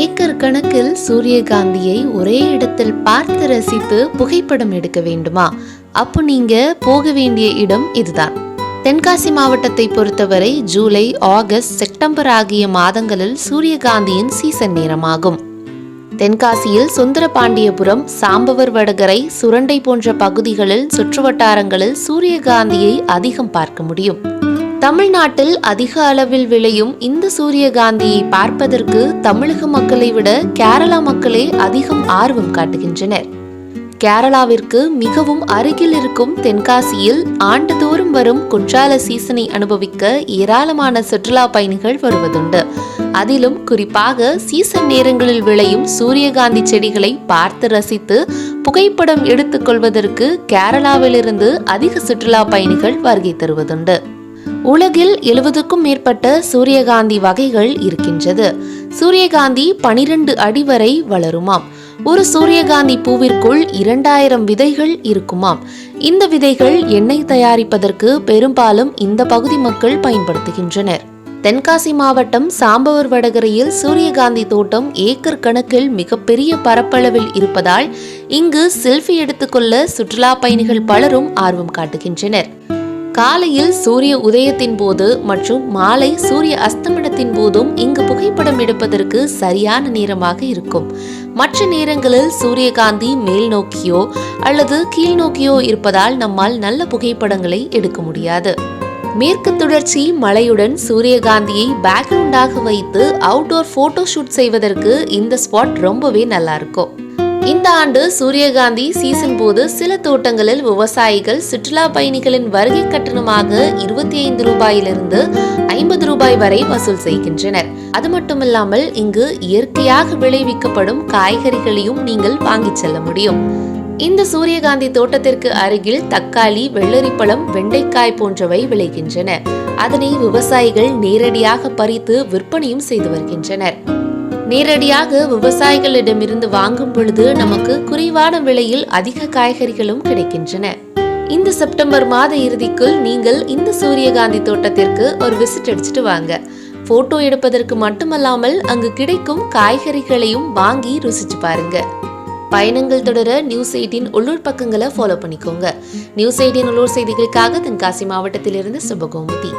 Acre கணக்கில் சூரியகாந்தியை ஒரே இடத்தில் பார்த்து ரசித்து புகைப்படம் எடுக்க வேண்டுமா? அப்போ நீங்க போக வேண்டிய இடம் இதுதான். தென்காசி மாவட்டத்தை பொறுத்தவரை ஜூலை ஆகஸ்ட் செப்டம்பர் ஆகிய மாதங்களில் சூரியகாந்தியின் சீசன் நேரமாகும். தென்காசியில் சுந்தரபாண்டியபுரம் சாம்பவர் வடகரை சுரண்டை போன்ற பகுதிகளில் சுற்றுவட்டாரங்களில் சூரியகாந்தியை அதிகம் பார்க்க முடியும். தமிழ்நாட்டில் அதிக அளவில் விளையும் இந்த சூரியகாந்தியை பார்ப்பதற்கு தமிழக மக்களை விட கேரளா மக்களே அதிகம் ஆர்வம் காட்டுகின்றனர். கேரளாவிற்கு மிகவும் அருகில் இருக்கும் தென்காசியில் ஆண்டுதோறும் வரும் குற்றால சீசனை அனுபவிக்க ஏராளமான சுற்றுலா பயணிகள் வருவதுண்டு. அதிலும் குறிப்பாக சீசன் நேரங்களில் விளையும் சூரியகாந்தி செடிகளை பார்த்து ரசித்து புகைப்படம் எடுத்துக்கொள்வதற்கு கேரளாவிலிருந்து அதிக சுற்றுலா பயணிகள் வருகை தருவதுண்டு. உலகில் எழுபதுக்கும் மேற்பட்ட சூரியகாந்தி வகைகள் இருக்கின்றது. சூரியகாந்தி பனிரெண்டு அடி வரை வளருமாம். ஒரு சூரியகாந்தி பூவிற்குள் இரண்டாயிரம் விதைகள் இருக்குமாம். இந்த விதைகள் எண்ணெய் தயாரிப்பதற்கு பெரும்பாலும் இந்த பகுதி மக்கள் பயன்படுத்துகின்றனர். தென்காசி மாவட்டம் சாம்பவர் வடகரையில் சூரியகாந்தி தோட்டம் ஏக்கர் கணக்கில் மிகப்பெரிய பரப்பளவில் இருப்பதால் இங்கு செல்ஃபி எடுத்துக்கொள்ள சுற்றுலா பயணிகள் பலரும் ஆர்வம் காட்டுகின்றனர். காலையில் சூரிய உதயத்தின் போது மற்றும் மாலை சூரிய அஸ்தமனத்தின் போதும் இங்கு புகைப்படம் எடுப்பதற்கு சரியான நேரமாக இருக்கும். மற்ற நேரங்களில் சூரியகாந்தி மேல் நோக்கியோ அல்லது கீழ் நோக்கியோ இருப்பதால் நம்மால் நல்ல புகைப்படங்களை எடுக்க முடியாது. மேற்கு தொடர்ச்சி மலையுடன் சூரியகாந்தியை பேக்ரவுண்டாக வைத்து அவுட்டோர் போட்டோ ஷூட் செய்வதற்கு இந்த ஸ்பாட் ரொம்பவே நல்லா இருக்கும். இந்த ஆண்டு சூரியகாந்தி சீசன் போது சில தோட்டங்களில் விவசாயிகள் சுற்றுலா பயணிகளின் வருகை கட்டணமாக இருபத்தி ஐந்து ரூபாயிலிருந்து ஐம்பது ரூபாய் வரை வசூல் செய்கின்றனர். அது மட்டுமில்லாமல் இங்கு இயற்கையாக விளைவிக்கப்படும் காய்கறிகளையும் நீங்கள் வாங்கிச் செல்ல முடியும். இந்த சூரியகாந்தி தோட்டத்திற்கு அருகில் தக்காளி வெள்ளரிப்பழம் வெண்டைக்காய் போன்றவை விளைகின்றன. அதனை விவசாயிகள் நேரடியாக பறித்து விற்பனையும் செய்து வருகின்றனர். நேரடியாக விவசாயிகளிடமிருந்து வாங்கும் பொழுது நமக்கு குறைவான விலையில் அதிக காய்கறிகளும் கிடைக்கின்றன. இந்த செப்டம்பர் மாத இறுதிக்குள் நீங்கள் இந்த சூரியகாந்தி தோட்டத்திற்கு ஒரு விசிட் அடிச்சுட்டு வாங்க. போட்டோ எடுப்பதற்கு மட்டுமல்லாமல் அங்கு கிடைக்கும் காய்கறிகளையும் வாங்கி ருசிச்சு பாருங்க. பயணங்கள் தொடர நியூஸ் எயிட்டின் உள்ளூர் பக்கங்களை ஃபாலோ பண்ணிக்கோங்க. நியூஸ் எயிட்டின் உள்ளூர் செய்திகளுக்காக தென்காசி மாவட்டத்திலிருந்து சுபகோமதி.